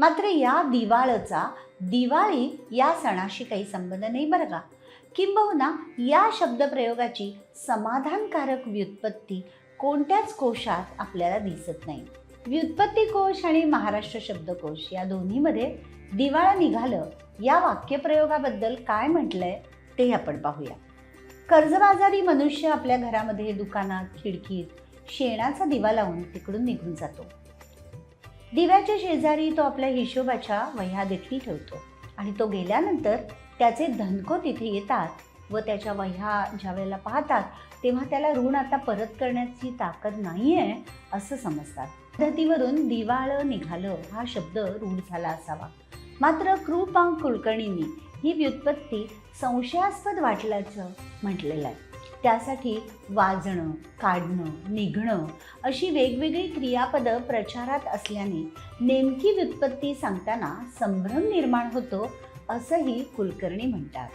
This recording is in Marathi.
मात्र या दिवाळचा दिवाळी या सणाशी काही संबंध नाही बरं का? किंबहुना या शब्दप्रयोगाची समाधानकारक व्युत्पत्ती कोणत्याच कोशात आपल्याला दिसत नाही. व्युत्पत्ती कोश आणि महाराष्ट्र शब्दकोश या दोन्हीमध्ये दिवाळा निघालं या वाक्यप्रयोगाबद्दल काय म्हटलंय ते आपण पाहूया. कर्जबाजारी मनुष्य आपल्या घरामध्ये दुकानात खिडकीत शेणाचा दिवा लावून तिकडून निघून जातो. दिव्याच्या शेजारी तो आपल्या हिशोबाच्या वह्या देखील ठेवतो. आणि तो गेल्यानंतर त्याचे धनको तिथे येतात व त्याच्या वह्या ज्या वेळेला पाहतात तेव्हा त्याला ऋण आता परत करण्याची ताकद नाही आहे असं समजतात. पद्धतीवरून दिवाळं निघालं हा शब्द रूढ झाला असावा. मात्र कृपा कुलकर्णींनी ही व्युत्पत्ती संशयास्पद वाटल्याचं म्हटलेलं आहे. त्यासाठी वाजणं काढणं निघणं अशी वेगवेगळी क्रियापदं प्रचारात असल्याने नेमकी व्युत्पत्ती सांगताना संभ्रम निर्माण होतो असंही कुलकर्णी म्हणतात.